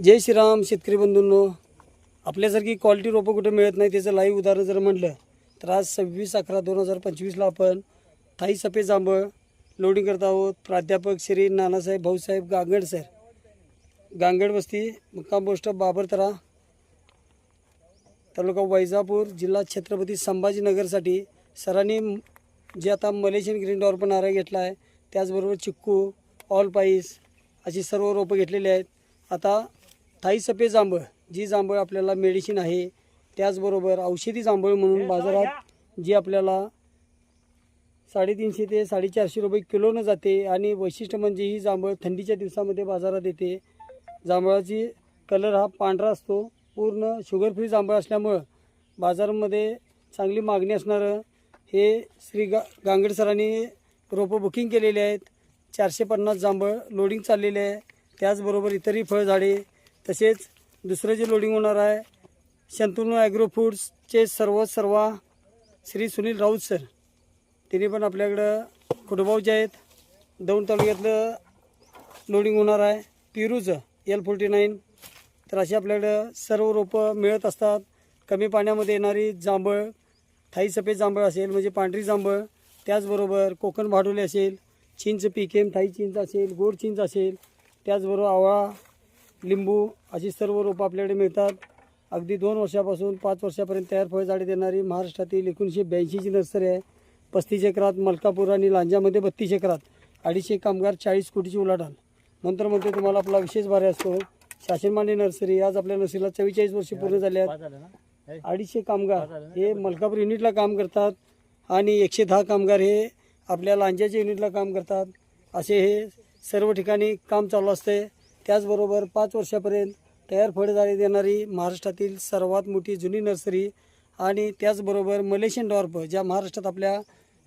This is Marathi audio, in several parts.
जय श्रीराम शेतकरी बंधूंनो. आपल्यासारखी क्वालिटी रोपं कुठे मिळत नाही त्याचं लाईव्ह उदाहरण जर म्हटलं तर आज सव्वीस अकरा दोन हजार पंचवीसला आपण थाई सफेद जांभळ लोडिंग करत आहोत. प्राध्यापक श्री नानासाहेब भाऊसाहेब गांगड सर गांगड वस्ती मुक्काम पोस्ट बाबरतरा तालुका वैजापूर जिल्हा छत्रपती संभाजीनगरसाठी सरांनी जे आता मलेशियन ग्रीन डॉर पण आरा घेतला आहे त्याचबरोबर चिक्कू ऑल पाईस अशी सर्व रोपं घेतलेली आहेत. आता थाई सफेद जांभळ जी जांभळ आपल्याला मेडिसिन आहे त्याचबरोबर औषधी जांभळ म्हणून बाजारात जी आपल्याला साडेतीनशे ते साडेचारशे रुपये किलोनं जाते आणि वैशिष्ट्य म्हणजे ही जांभळ थंडीच्या दिवसामध्ये बाजारात येते. जांभळाची कलर हा पांढरा असतो. पूर्ण शुगर फ्री जांभळ असल्यामुळं बाजारामध्ये चांगली मागणी असणारं हे श्री गा गांगड सरांनी रोपं बुकिंग केलेली आहेत. चारशे पन्नास जांभळ लोडिंग चाललेले आहे. त्याचबरोबर इतरही फळझाडे तसेच दुसरं जे लोडिंग होणार आहे शंतनू ॲग्रो फूड्सचे सर्व सर्वा श्री सुनील राऊत सर तिने पण आपल्याकडं कुटुंबाचे आहेत दौंड तालुक्यातलं लोडिंग होणार आहे. पिरूचं एल फोर्टी नाईन तर अशी आपल्याकडं सर्व रोपं मिळत असतात. कमी पाण्यामध्ये येणारी जांभळ थाई सफेद जांभळ असेल म्हणजे पांढरी जांभळ त्याचबरोबर कोकण भाडोले असेल चिंच पिकेम थाई चिंच असेल गोड चिंच असेल त्याचबरोबर आवळा लिंबू अशी सर्व रोपं आपल्याकडे मिळतात. अगदी दोन वर्षापासून पाच वर्षापर्यंत तयार फळझाडे देणारी महाराष्ट्रातील एकोणीसशे ब्याऐंशीची नर्सरी आहे. पस्तीस एकरात मलकापूर आणि लांजामध्ये बत्तीस एकरात अडीचशे कामगार चाळीस कोटीची उलाढाल. नंतर म्हणते तुम्हाला आपला विशेष भारे असतो. शासनमान्य नर्सरी आज आपल्या नर्सरीला चव्वेचाळीस वर्षे पूर्ण झाले. आहेत अडीचशे कामगार हे मलकापूर युनिटला काम करतात आणि एकशे दहा कामगार हे आपल्या लांजाच्या युनिटला काम करतात. असे हे सर्व ठिकाणी काम चालू असते. त्याचबरोबर पाच वर्षापर्यंत तयार फळझाडे देणारी महाराष्ट्रातील सर्वात मोठी जुनी नर्सरी आणि त्याचबरोबर मलेशियन डॉर्प ज्या महाराष्ट्रात आपल्या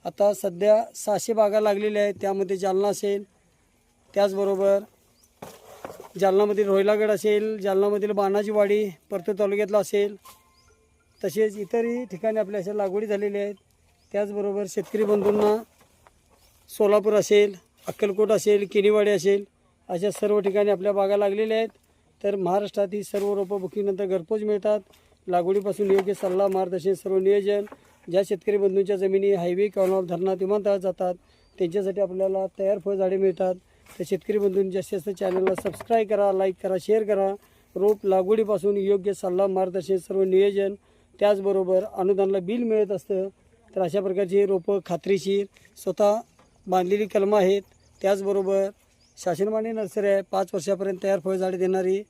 आता सध्या सहाशे बागा लागलेल्या आहेत त्यामध्ये जालना असेल त्याचबरोबर जालनामधील रोहिलागड असेल जालनामधील बाणाजीवाडी परतूर तालुक्यातला असेल तसेच इतरही ठिकाणी आपल्या अशा लागवडी झालेल्या आहेत. त्याचबरोबर शेतकरी बंधूंना सोलापूर असेल अक्कलकोट असेल किनीवाडी असेल अशा सर्व ठिकाणी आपल्या बागा लागलेल्या आहेत. तर महाराष्ट्रात ही सर्व रोपं बुकिंगनंतर घरपोच मिळतात. लागवडीपासून योग्य सल्ला मार्गदर्शन सर्व नियोजन. ज्या शेतकरी बंधूंच्या जमिनी हायवे कॉर्नर धरणात विमानतळात जातात त्यांच्यासाठी आपल्याला तयार फळझाडे मिळतात. तर शेतकरी बंधूंनी जास्तीत जास्त चॅनलला सबस्क्राईब करा लाईक करा शेअर करा. रोप लागवडीपासून योग्य सल्ला मार्गदर्शन सर्व नियोजन. त्याचबरोबर अनुदानाला बिल मिळत असतं. तर अशा प्रकारची रोपं खात्रीशीर स्वतः बांधलेली कलमं आहेत. त्याचबरोबर शासनमान्य नर्सरी आहे पाच वर्षापर्यंत तयार फळझाडे देणारी